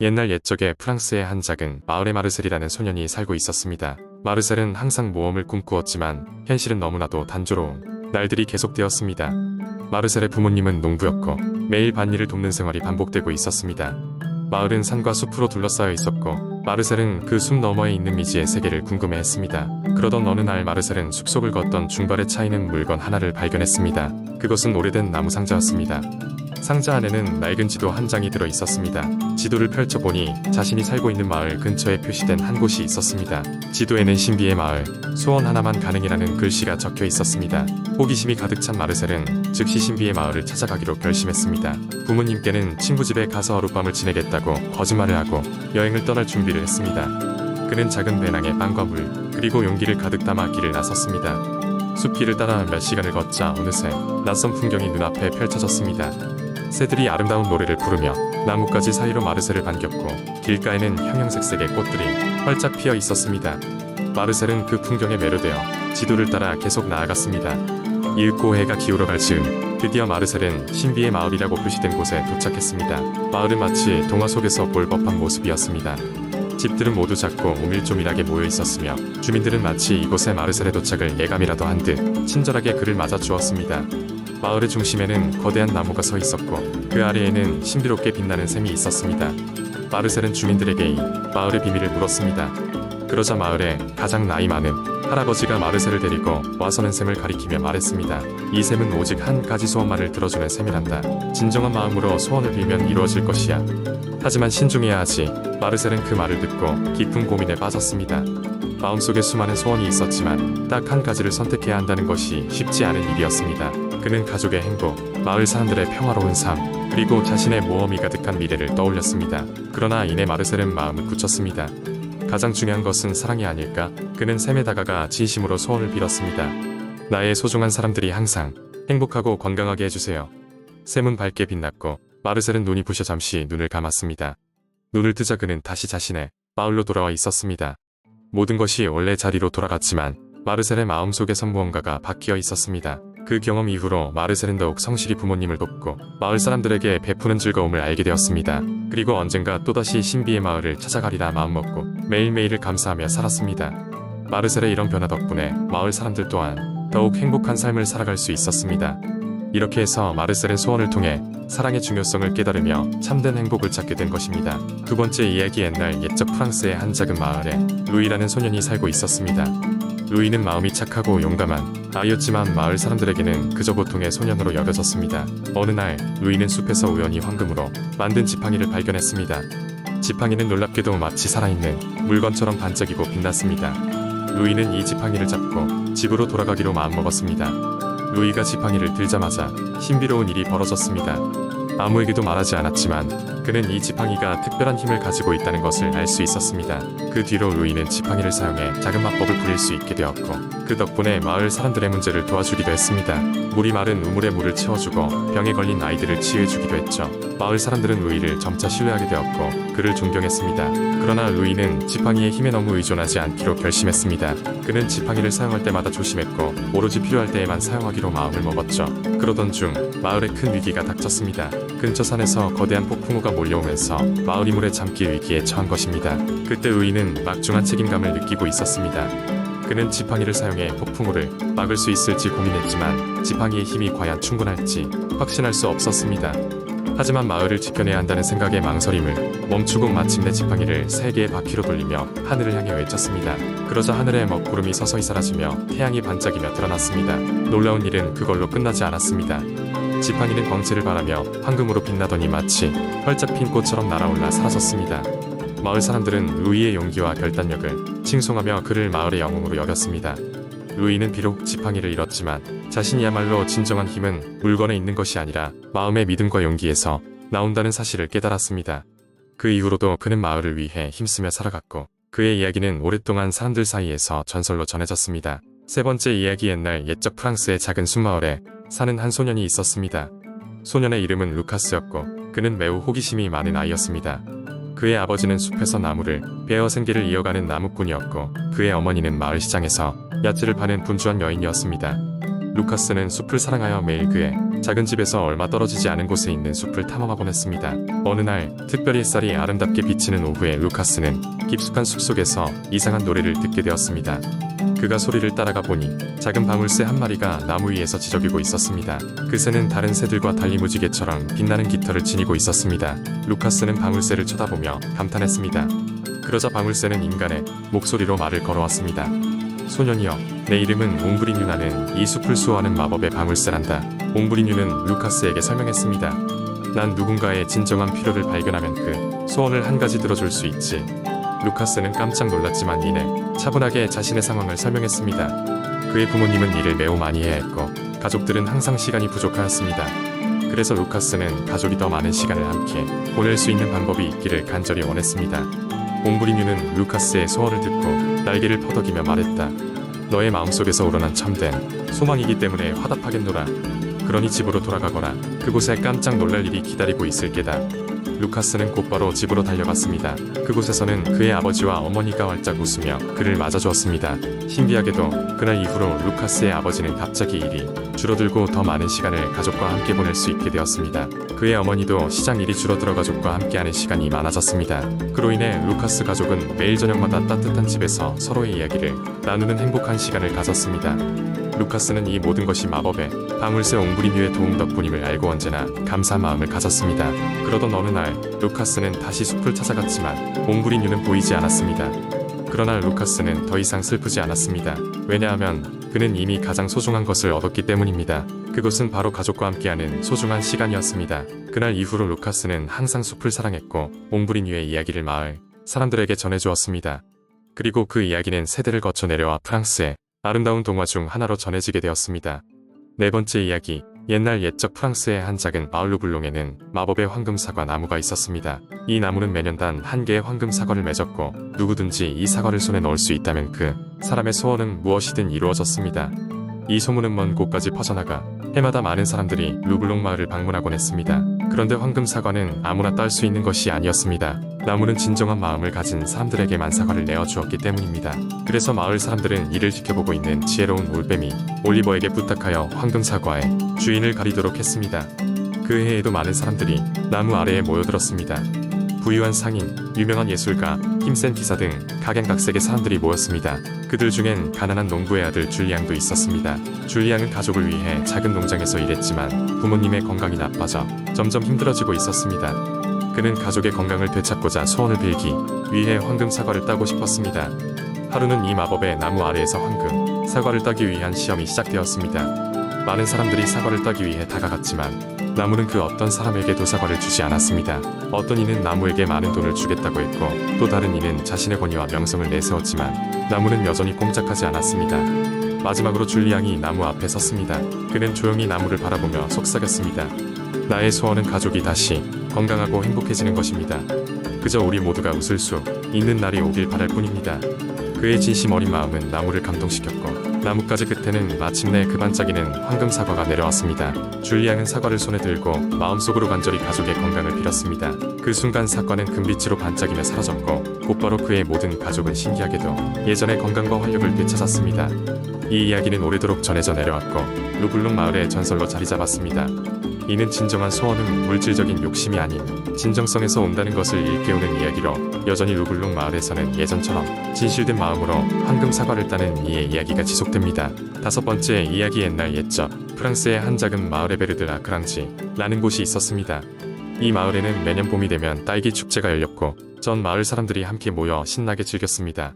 옛날 옛적에 프랑스의 한 작은 마을에 마르셀이라는 소년이 살고 있었습니다. 마르셀은 항상 모험을 꿈꾸었지만 현실은 너무나도 단조로운 날들이 계속되었습니다. 마르셀의 부모님은 농부였고 매일 밭일을 돕는 생활이 반복되고 있었습니다. 마을은 산과 숲으로 둘러싸여 있었고 마르셀은 그 숲 너머에 있는 미지의 세계를 궁금해했습니다. 그러던 어느 날 마르셀은 숲속을 걷던 중발에 차이는 물건 하나를 발견했습니다. 그것은 오래된 나무 상자였습니다. 상자 안에는 낡은 지도 한 장이 들어 있었습니다. 지도를 펼쳐보니 자신이 살고 있는 마을 근처에 표시된 한 곳이 있었습니다. 지도에는 신비의 마을, 소원 하나만 가능이라는 글씨가 적혀 있었습니다. 호기심이 가득 찬 마르셀은 즉시 신비의 마을을 찾아가기로 결심했습니다. 부모님께는 친구 집에 가서 하룻밤을 지내겠다고 거짓말을 하고 여행을 떠날 준비를 했습니다. 그는 작은 배낭에 빵과 물, 그리고 용기를 가득 담아 길을 나섰습니다. 숲길을 따라 몇 시간을 걷자 어느새 낯선 풍경이 눈앞에 펼쳐졌습니다. 새들이 아름다운 노래를 부르며 나뭇가지 사이로 마르셀을 반겼고 길가에는 형형색색의 꽃들이 활짝 피어 있었습니다. 마르셀은 그 풍경에 매료되어 지도를 따라 계속 나아갔습니다. 이윽고 해가 기울어갈 즈음 드디어 마르셀은 신비의 마을이라고 표시된 곳에 도착했습니다. 마을은 마치 동화 속에서 볼 법한 모습이었습니다. 집들은 모두 작고 오밀조밀하게 모여 있었으며 주민들은 마치 이곳에 마르셀의 도착을 예감이라도 한 듯 친절하게 그를 맞아 주었습니다. 마을의 중심에는 거대한 나무가 서 있었고 그 아래에는 신비롭게 빛나는 샘이 있었습니다. 마르셀은 주민들에게 이 마을의 비밀을 물었습니다. 그러자 마을에 가장 나이 많은 할아버지가 마르셀을 데리고 와서는 샘을 가리키며 말했습니다. 이 샘은 오직 한 가지 소원만을 들어주는 샘이란다. 진정한 마음으로 소원을 빌면 이루어질 것이야. 하지만 신중해야 하지. 마르셀은 그 말을 듣고 깊은 고민에 빠졌습니다. 마음속에 수많은 소원이 있었지만 딱 한 가지를 선택해야 한다는 것이 쉽지 않은 일이었습니다. 그는 가족의 행복, 마을 사람들의 평화로운 삶, 그리고 자신의 모험이 가득한 미래를 떠올렸습니다. 그러나 이내 마르셀은 마음을 굳혔습니다. 가장 중요한 것은 사랑이 아닐까? 그는 샘에 다가가 진심으로 소원을 빌었습니다. 나의 소중한 사람들이 항상 행복하고 건강하게 해주세요. 샘은 밝게 빛났고 마르셀은 눈이 부셔 잠시 눈을 감았습니다. 눈을 뜨자 그는 다시 자신의 마을로 돌아와 있었습니다. 모든 것이 원래 자리로 돌아갔지만 마르셀의 마음속에선 무언가가 바뀌어 있었습니다. 그 경험 이후로 마르셀은 더욱 성실히 부모님을 돕고 마을 사람들에게 베푸는 즐거움을 알게 되었습니다. 그리고 언젠가 또다시 신비의 마을을 찾아가리라 마음먹고 매일매일을 감사하며 살았습니다. 마르셀의 이런 변화 덕분에 마을 사람들 또한 더욱 행복한 삶을 살아갈 수 있었습니다. 이렇게 해서 마르셀은 소원을 통해 사랑의 중요성을 깨달으며 참된 행복을 찾게 된 것입니다. 두 번째 이야기 옛날 옛적 프랑스의 한 작은 마을에 루이라는 소년이 살고 있었습니다. 루이는 마음이 착하고 용감한 아이였지만 마을 사람들에게는 그저 보통의 소년으로 여겨졌습니다. 어느 날 루이는 숲에서 우연히 황금으로 만든 지팡이를 발견했습니다. 지팡이는 놀랍게도 마치 살아있는 물건처럼 반짝이고 빛났습니다. 루이는 이 지팡이를 잡고 집으로 돌아가기로 마음먹었습니다. 루이가 지팡이를 들자마자 신비로운 일이 벌어졌습니다. 아무에게도 말하지 않았지만 그는 이 지팡이가 특별한 힘을 가지고 있다는 것을 알 수 있었습니다. 그 뒤로 루이는 지팡이를 사용해 작은 마법을 부릴 수 있게 되었고 그 덕분에 마을 사람들의 문제를 도와주기도 했습니다. 물이 마른 우물에 물을 채워주고 병에 걸린 아이들을 치유해주기도 했죠. 마을 사람들은 루이를 점차 신뢰하게 되었고 그를 존경했습니다. 그러나 루이는 지팡이의 힘에 너무 의존하지 않기로 결심했습니다. 그는 지팡이를 사용할 때마다 조심했고 오로지 필요할 때에만 사용하기로 마음을 먹었죠. 그러던 중 마을에 큰 위기가 닥쳤습니다. 근처 산에서 거대한 폭풍우가 몰려오면서 마을이 물에 잠길 위기에 처한 것입니다. 그때 루이는 막중한 책임감을 느끼고 있었습니다. 그는 지팡이를 사용해 폭풍우를 막을 수 있을지 고민했지만 지팡이의 힘이 과연 충분할지 확신할 수 없었습니다. 하지만 마을을 지켜내야 한다는 생각에 망설임을 멈추고 마침내 지팡이를 세 개의 바퀴로 돌리며 하늘을 향해 외쳤습니다. 그러자 하늘에 먹구름이 서서히 사라지며 태양이 반짝이며 드러났습니다. 놀라운 일은 그걸로 끝나지 않았습니다. 지팡이는 광채를 바라며 황금으로 빛나더니 마치 활짝 핀 꽃처럼 날아올라 사라졌습니다. 마을 사람들은 루이의 용기와 결단력을 칭송하며 그를 마을의 영웅으로 여겼습니다. 루이는 비록 지팡이를 잃었지만 자신이야말로 진정한 힘은 물건에 있는 것이 아니라 마음의 믿음과 용기에서 나온다는 사실을 깨달았습니다. 그 이후로도 그는 마을을 위해 힘쓰며 살아갔고 그의 이야기는 오랫동안 사람들 사이에서 전설로 전해졌습니다. 세 번째 이야기 옛날 옛적 프랑스의 작은 숲마을에 사는 한 소년이 있었습니다. 소년의 이름은 루카스였고 그는 매우 호기심이 많은 아이였습니다. 그의 아버지는 숲에서 나무를 베어 생계를 이어가는 나무꾼이었고 그의 어머니는 마을 시장에서 야채를 파는 분주한 여인이었습니다. 루카스는 숲을 사랑하여 매일 그의 작은 집에서 얼마 떨어지지 않은 곳에 있는 숲을 탐험하곤 했습니다. 어느 날 특별히 햇살이 아름답게 비치는 오후에 루카스는 깊숙한 숲속에서 이상한 노래를 듣게 되었습니다. 그가 소리를 따라가 보니 작은 방울새 한 마리가 나무 위에서 지저귀고 있었습니다. 그 새는 다른 새들과 달리 무지개처럼 빛나는 깃털을 지니고 있었습니다. 루카스는 방울새를 쳐다보며 감탄했습니다. 그러자 방울새는 인간의 목소리로 말을 걸어왔습니다. 소년이여, 내 이름은 옹브리뉴 나는 이 숲을 수호하는 마법의 방울새란다. 옹브리뉴는 루카스에게 설명했습니다. 난 누군가의 진정한 필요를 발견하면 그 소원을 한 가지 들어줄 수 있지. 루카스는 깜짝 놀랐지만 이내 차분하게 자신의 상황을 설명했습니다. 그의 부모님은 일을 매우 많이 해야 했고 가족들은 항상 시간이 부족하였습니다. 그래서 루카스는 가족이 더 많은 시간을 함께 보낼 수 있는 방법이 있기를 간절히 원했습니다. 옹브리뉴는 루카스의 소원을 듣고 날개를 퍼덕이며 말했다. 너의 마음속에서 우러난 참된 소망이기 때문에 화답하겠노라. 그러니 집으로 돌아가거라. 그곳에 깜짝 놀랄 일이 기다리고 있을 게다. 루카스는 곧바로 집으로 달려갔습니다. 그곳에서는 그의 아버지와 어머니가 활짝 웃으며 그를 맞아주었습니다. 신기하게도 그날 이후로 루카스의 아버지는 갑자기 일이 줄어들고 더 많은 시간을 가족과 함께 보낼 수 있게 되었습니다. 그의 어머니도 시장 일이 줄어들어 가족과 함께하는 시간이 많아졌습니다. 그로 인해 루카스 가족은 매일 저녁마다 따뜻한 집에서 서로의 이야기를 나누는 행복한 시간을 가졌습니다. 루카스는 이 모든 것이 마법의 방울새 옹브리뉴의 도움 덕분임을 알고 언제나 감사한 마음을 가졌습니다. 그러던 어느 날 루카스는 다시 숲을 찾아갔지만 옹브리뉴는 보이지 않았습니다. 그러나 루카스는 더 이상 슬프지 않았습니다. 왜냐하면 그는 이미 가장 소중한 것을 얻었기 때문입니다. 그것은 바로 가족과 함께하는 소중한 시간이었습니다. 그날 이후로 루카스는 항상 숲을 사랑했고 옹브리뉴의 이야기를 마을 사람들에게 전해주었습니다. 그리고 그 이야기는 세대를 거쳐 내려와 프랑스에 아름다운 동화 중 하나로 전해지게 되었습니다. 네 번째 이야기. 옛날 옛적 프랑스의 한 작은 마을 루블롱에는 마법의 황금 사과 나무가 있었습니다. 이 나무는 매년 단 한 개의 황금 사과를 맺었고 누구든지 이 사과를 손에 넣을 수 있다면 그 사람의 소원은 무엇이든 이루어졌습니다. 이 소문은 먼 곳까지 퍼져나가 해마다 많은 사람들이 루블롱 마을을 방문하곤 했습니다. 그런데 황금 사과는 아무나 딸 수 있는 것이 아니었습니다. 나무는 진정한 마음을 가진 사람들에게만 사과를 내어 주었기 때문입니다. 그래서 마을 사람들은 이를 지켜보고 있는 지혜로운 올빼미 올리버에게 부탁하여 황금 사과의 주인을 가리도록 했습니다. 그 해에도 많은 사람들이 나무 아래에 모여들었습니다. 부유한 상인, 유명한 예술가, 힘센 기사 등 각양각색의 사람들이 모였습니다. 그들 중엔 가난한 농부의 아들 줄리앙도 있었습니다. 줄리앙은 가족을 위해 작은 농장에서 일했지만 부모님의 건강이 나빠져 점점 힘들어지고 있었습니다. 그는 가족의 건강을 되찾고자 소원을 빌기 위해 황금 사과를 따고 싶었습니다. 하루는 이 마법의 나무 아래에서 황금 사과를 따기 위한 시험이 시작되었습니다. 많은 사람들이 사과를 따기 위해 다가갔지만 나무는 그 어떤 사람에게도 사과를 주지 않았습니다. 어떤 이는 나무에게 많은 돈을 주겠다고 했고 또 다른 이는 자신의 권위와 명성을 내세웠지만 나무는 여전히 꼼짝하지 않았습니다. 마지막으로 줄리앙이 나무 앞에 섰습니다. 그는 조용히 나무를 바라보며 속삭였습니다. 나의 소원은 가족이 다시 건강하고 행복해지는 것입니다. 그저 우리 모두가 웃을 수 있는 날이 오길 바랄 뿐입니다. 그의 진심 어린 마음은 나무를 감동시켰고 나뭇가지 끝에는 마침내 그 반짝이는 황금 사과가 내려왔습니다. 줄리앙은 사과를 손에 들고 마음속으로 간절히 가족의 건강을 빌었습니다. 그 순간 사과는 금빛으로 반짝이며 사라졌고 곧바로 그의 모든 가족은 신기하게도 예전의 건강과 활력을 되찾았습니다. 이 이야기는 오래도록 전해져 내려왔고 루블롱 마을의 전설로 자리 잡았습니다. 이는 진정한 소원은 물질적인 욕심이 아닌 진정성에서 온다는 것을 일깨우는 이야기로 여전히 루블롱 마을에서는 예전처럼 진실된 마음으로 황금 사과를 따는 이의 이야기가 지속됩니다. 다섯 번째 이야기 옛날 옛적 프랑스의 한 작은 마을에 베르드 라크랑지라는 곳이 있었습니다. 이 마을에는 매년 봄이 되면 딸기 축제가 열렸고 전 마을 사람들이 함께 모여 신나게 즐겼습니다.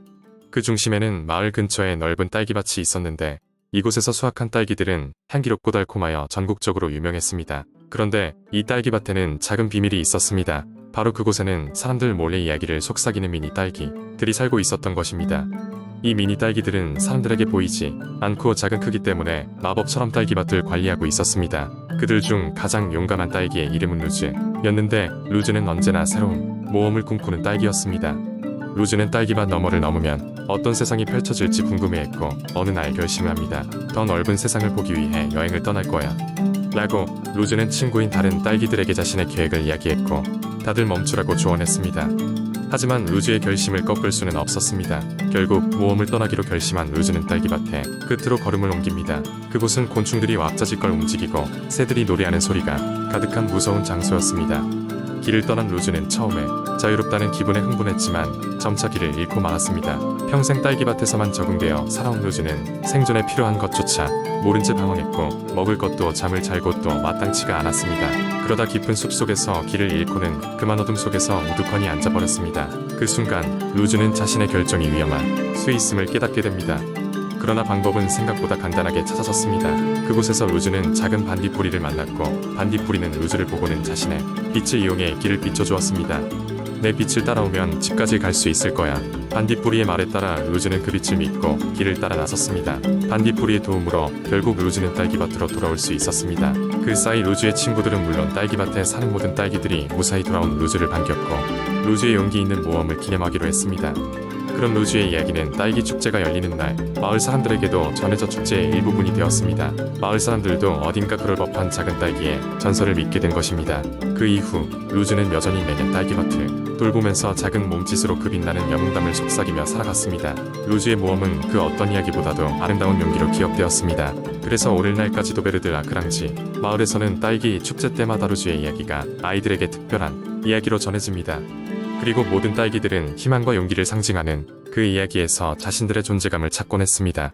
그 중심에는 마을 근처에 넓은 딸기밭이 있었는데 이곳에서 수확한 딸기들은 향기롭고 달콤하여 전국적으로 유명했습니다. 그런데 이 딸기밭에는 작은 비밀이 있었습니다. 바로 그곳에는 사람들 몰래 이야기를 속삭이는 미니 딸기들이 살고 있었던 것입니다. 이 미니 딸기들은 사람들에게 보이지 않고 작은 크기 때문에 마법처럼 딸기밭을 관리하고 있었습니다. 그들 중 가장 용감한 딸기의 이름은 루즈였는데 루즈는 언제나 새로운 모험을 꿈꾸는 딸기였습니다. 루즈는 딸기밭 너머를 넘으면 어떤 세상이 펼쳐질지 궁금해했고 어느 날 결심을 합니다. 더 넓은 세상을 보기 위해 여행을 떠날 거야. 라고 루즈는 친구인 다른 딸기들에게 자신의 계획을 이야기했고 다들 멈추라고 조언했습니다. 하지만 루즈의 결심을 꺾을 수는 없었습니다. 결국 모험을 떠나기로 결심한 루즈는 딸기밭에 끝으로 걸음을 옮깁니다. 그곳은 곤충들이 왁자지껄 움직이고 새들이 노래하는 소리가 가득한 무서운 장소였습니다. 길을 떠난 루즈는 처음에 자유롭다는 기분에 흥분했지만 점차 길을 잃고 말았습니다. 평생 딸기밭에서만 적응되어 살아온 루즈는 생존에 필요한 것조차 모른 채 방황했고 먹을 것도 잠을 잘 곳도 마땅치가 않았습니다. 그러다 깊은 숲속에서 길을 잃고는 그만 어둠 속에서 우두커니 앉아버렸습니다. 그 순간 루즈는 자신의 결정이 위험한 수있음을 깨닫게 됩니다. 그러나 방법은 생각보다 간단하게 찾아졌습니다. 그곳에서 루즈는 작은 반딧불이를 만났고 반딧불이는 루즈를 보고는 자신의 빛을 이용해 길을 비춰주었습니다. 내 빛을 따라오면 집까지 갈 수 있을 거야. 반딧불이의 말에 따라 루즈는 그 빛을 믿고 길을 따라 나섰습니다. 반딧불이의 도움으로 결국 루즈는 딸기밭으로 돌아올 수 있었습니다. 그 사이 루즈의 친구들은 물론 딸기밭에 사는 모든 딸기들이 무사히 돌아온 루즈를 반겼고 루즈의 용기 있는 모험을 기념하기로 했습니다. 그런 루즈의 이야기는 딸기 축제가 열리는 날 마을 사람들에게도 전해져 축제의 일부분이 되었습니다. 마을 사람들도 어딘가 그럴 법한 작은 딸기의 전설을 믿게 된 것입니다. 그 이후 루즈는 여전히 매년 딸기밭을 돌보면서 작은 몸짓으로 그 빛나는 영웅담을 속삭이며 살아갔습니다. 루즈의 모험은 그 어떤 이야기보다도 아름다운 용기로 기억되었습니다. 그래서 오늘날까지도 베르드 아크랑지 마을에서는 딸기 축제 때마다 루즈의 이야기가 아이들에게 특별한 이야기로 전해집니다. 그리고 모든 딸기들은 희망과 용기를 상징하는 그 이야기에서 자신들의 존재감을 찾곤 했습니다.